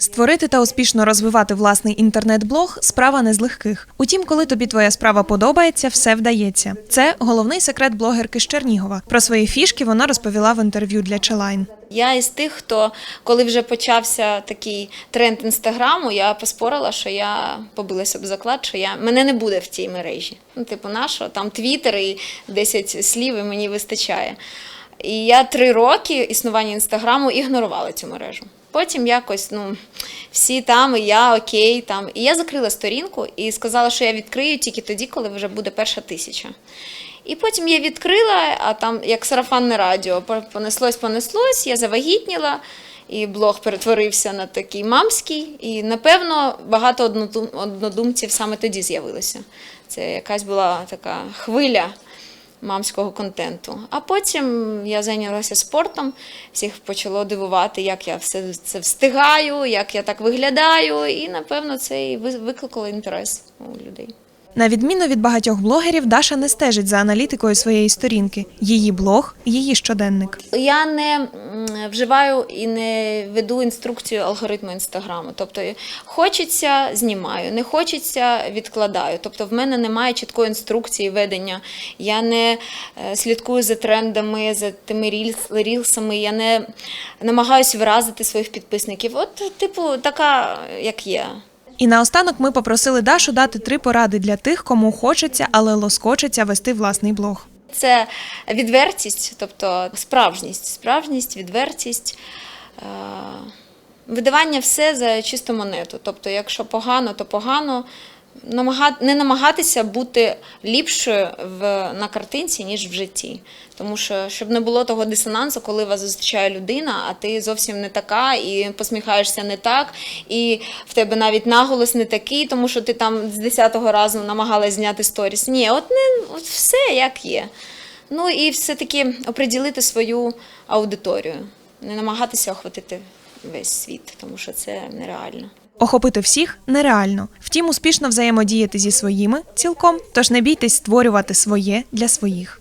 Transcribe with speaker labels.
Speaker 1: Створити та успішно розвивати власний інтернет-блог справа не з легких. Утім, коли тобі твоя справа подобається, все вдається. Це головний секрет блогерки з Чернігова. Про свої фішки вона розповіла в інтерв'ю для Челайн.
Speaker 2: Я із тих, хто коли вже почався такий тренд інстаграму, я поспорила, що я побилася об заклад, що я мене не буде в цій мережі. Ну, типу, нашого там твіттер і 10 слів і мені вистачає. І я три роки існування інстаграму ігнорувала цю мережу. Потім якось, ну, всі там, і я окей, там. І я закрила сторінку і сказала, що я відкрию тільки тоді, коли вже буде перша тисяча. І потім я відкрила, а там як сарафанне радіо, понеслось, понеслось, я завагітніла, і блог перетворився на такий мамський. І напевно багато однодумців саме тоді з'явилося. Це якась була така хвиля мамського контенту. А потім я зайнялася спортом, всіх почало дивувати, як я все це встигаю, як я так виглядаю, і напевно це і викликало інтерес у людей.
Speaker 1: На відміну від багатьох блогерів, Даша не стежить за аналітикою своєї сторінки. Її блог, її щоденник.
Speaker 2: Я не вживаю і не веду інструкцію алгоритму інстаграму. Тобто хочеться, знімаю, не хочеться, відкладаю. Тобто в мене немає чіткої інструкції ведення. Я не е, слідкую за трендами, за тими рілс, рілсами, я не намагаюся вразити своїх підписників. От, типу, така, як є.
Speaker 1: І наостанок ми попросили Дашу дати три поради для тих, кому хочеться, але лоскочеться вести власний блог.
Speaker 2: Це відвертість, тобто справжність, справжність, відвертість. е, Видавання все за чисту монету. Тобто, якщо погано, то погано. Не намагатися бути ліпшою в... на картинці, ніж в житті. Тому що щоб не було того дисонансу, коли вас зустрічає людина, а ти зовсім не така, і посміхаєшся не так, і в тебе навіть наголос не такий, тому що ти там з 10-го разу намагалась зняти сторіс. Ні, от не от все як є. Ну і все-таки оприділити свою аудиторію, не намагатися охватити весь світ, тому що це нереально.
Speaker 1: Охопити всіх нереально. Втім, успішно взаємодіяти зі своїми цілком. Тож не бійтесь створювати своє для своїх.